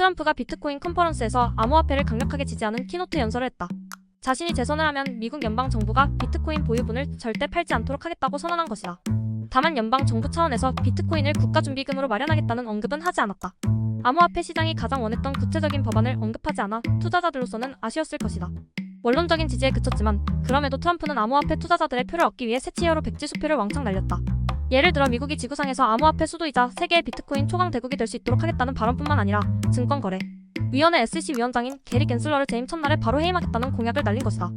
트럼프가 비트코인 컨퍼런스에서 암호화폐를 강력하게 지지하는 키노트 연설을 했다. 자신이 재선을 하면 미국 연방 정부가 비트코인 보유분을 절대 팔지 않도록 하겠다고 선언한 것이다. 다만 연방 정부 차원에서 비트코인을 국가 준비금으로 마련하겠다는 언급은 하지 않았다. 암호화폐 시장이 가장 원했던 구체적인 법안을 언급하지 않아 투자자들로서는 아쉬웠을 것이다. 원론적인 지지에 그쳤지만 그럼에도 트럼프는 암호화폐 투자자들의 표를 얻기 위해 새 치어로 백지 수표를 왕창 날렸다. 예를 들어 미국이 지구상에서 암호화폐 수도이자 세계의 비트코인 초강 대국이 될 수 있도록 하겠다는 발언뿐만 아니라 증권거래 위원회 SEC 위원장인 게리 겐슬러를 재임 첫날에 바로 해임하겠다는 공약을 날린 것이다.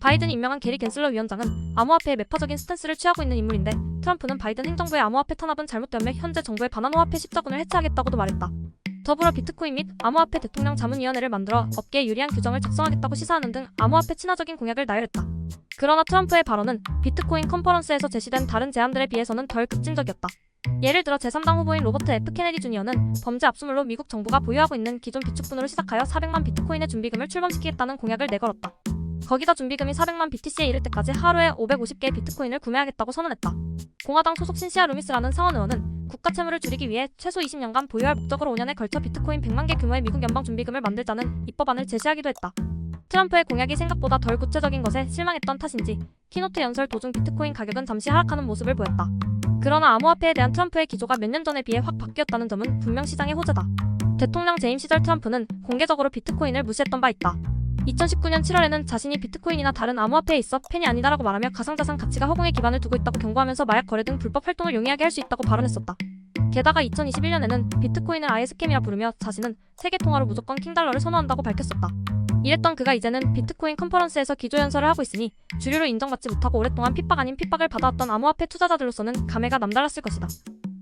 바이든이 임명한 게리 겐슬러 위원장은 암호화폐에 매파적인 스탠스를 취하고 있는 인물인데 트럼프는 바이든 행정부의 암호화폐 탄압은 잘못되며 현재 정부의 바나노화폐 십자군을 해체하겠다고도 말했다. 더불어 비트코인 및 암호화폐 대통령 자문위원회를 만들어 업계에 유리한 규정을 작성하겠다고 시사하는 등 암호화폐 친화적인 공약을 나열했다. 그러나 트럼프의 발언은 비트코인 컨퍼런스에서 제시된 다른 제안들에 비해서는 덜 급진적이었다. 예를 들어 제3당 후보인 로버트 F 케네디 주니어는 범죄 압수물로 미국 정부가 보유하고 있는 기존 비축분으로 시작하여 400만 비트코인의 준비금을 출범시키겠다는 공약을 내걸었다. 거기다 준비금이 400만 BTC에 이를 때까지 하루에 550개의 비트코인을 구매하겠다고 선언했다. 공화당 소속 신시아 루미스라는 상원 의원은 국가 채무를 줄이기 위해 최소 20년간 보유할 목적으로 5년에 걸쳐 비트코인 100만 개 규모의 미국 연방 준비금을 만들자는 입법안을 제시하기도 했다. 트럼프의 공약이 생각보다 덜 구체적인 것에 실망했던 탓인지 키노트 연설 도중 비트코인 가격은 잠시 하락하는 모습을 보였다. 그러나 암호화폐에 대한 트럼프의 기조가 몇 년 전에 비해 확 바뀌었다는 점은 분명 시장의 호재다. 대통령 재임 시절 트럼프는 공개적으로 비트코인을 무시했던 바 있다. 2019년 7월에는 자신이 비트코인이나 다른 암호화폐에 있어 팬이 아니다라고 말하며 가상자산 가치가 허공에 기반을 두고 있다고 경고하면서 마약 거래 등 불법 활동을 용이하게 할 수 있다고 발언했었다. 게다가 2021년에는 비트코인을 아예 스캠이라 부르며 자신은 세계 통화로 무조건 킹달러를 선호한다고 밝혔었다. 이랬던 그가 이제는 비트코인 컨퍼런스에서 기조연설을 하고 있으니 주류로 인정받지 못하고 오랫동안 핍박 아닌 핍박을 받아왔던 암호화폐 투자자들로서는 감회가 남달랐을 것이다.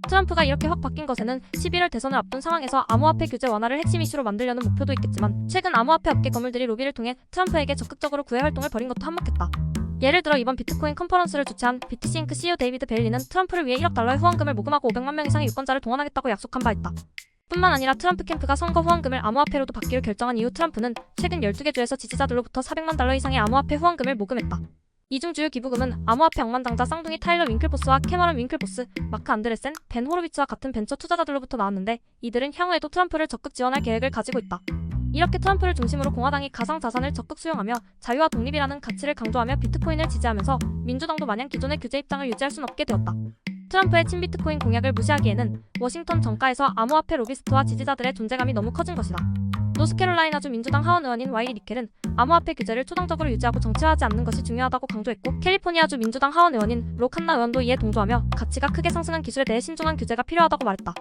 트럼프가 이렇게 확 바뀐 것에는 11월 대선을 앞둔 상황에서 암호화폐 규제 완화를 핵심 이슈로 만들려는 목표도 있겠지만 최근 암호화폐 업계 거물들이 로비를 통해 트럼프에게 적극적으로 구애 활동을 벌인 것도 한몫했다. 예를 들어 이번 비트코인 컨퍼런스를 주최한 비트싱크 CEO 데이비드 베일리는 트럼프를 위해 1억 달러의 후원금을 모금하고 500만 명 이상의 유권자를 동원하겠다고 약속한 바 있다. 뿐만 아니라 트럼프 캠프가 선거 후원금을 암호화폐로도 받기로 결정한 이후 트럼프는 최근 12개 주에서 지지자들로부터 400만 달러 이상의 암호화폐 후원금을 모금했다. 이중 주요 기부금은 암호화폐 억만장자 쌍둥이 타일러 윙클보스와 캐머런 윙클보스, 마크 안드레센, 벤 호로비츠와 같은 벤처 투자자들로부터 나왔는데 이들은 향후에도 트럼프를 적극 지원할 계획을 가지고 있다. 이렇게 트럼프를 중심으로 공화당이 가상 자산을 적극 수용하며 자유와 독립이라는 가치를 강조하며 비트코인을 지지하면서 민주당도 마냥 기존의 규제 입장을 유지할 순 없게 되었다. 트럼프의 친비트코인 공약을 무시하기에는 워싱턴 정가에서 암호화폐 로비스트와 지지자들의 존재감이 너무 커진 것이다. 노스캐롤라이나주 민주당 하원 의원인 와이리 니켈은 암호화폐 규제를 초당적으로 유지하고 정치화하지 않는 것이 중요하다고 강조했고 캘리포니아주 민주당 하원 의원인 로칸나 의원도 이에 동조하며 가치가 크게 상승한 기술에 대해 신중한 규제가 필요하다고 말했다.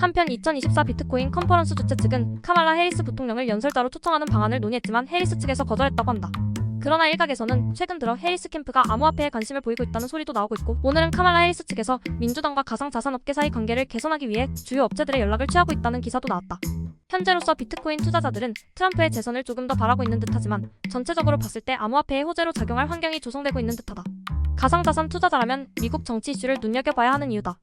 한편 2024 비트코인 컨퍼런스 주최 측은 카말라 해리스 부통령을 연설자로 초청하는 방안을 논의했지만 해리스 측에서 거절했다고 한다. 그러나 일각에서는 최근 들어 해리스 캠프가 암호화폐에 관심을 보이고 있다는 소리도 나오고 있고 오늘은 카말라 해리스 측에서 민주당과 가상자산업계 사이 관계를 개선하기 위해 주요 업체들의 연락을 취하고 있다는 기사도 나왔다. 현재로서 비트코인 투자자들은 트럼프의 재선을 조금 더 바라고 있는 듯하지만 전체적으로 봤을 때 암호화폐의 호재로 작용할 환경이 조성되고 있는 듯하다. 가상자산 투자자라면 미국 정치 이슈를 눈여겨봐야 하는 이유다.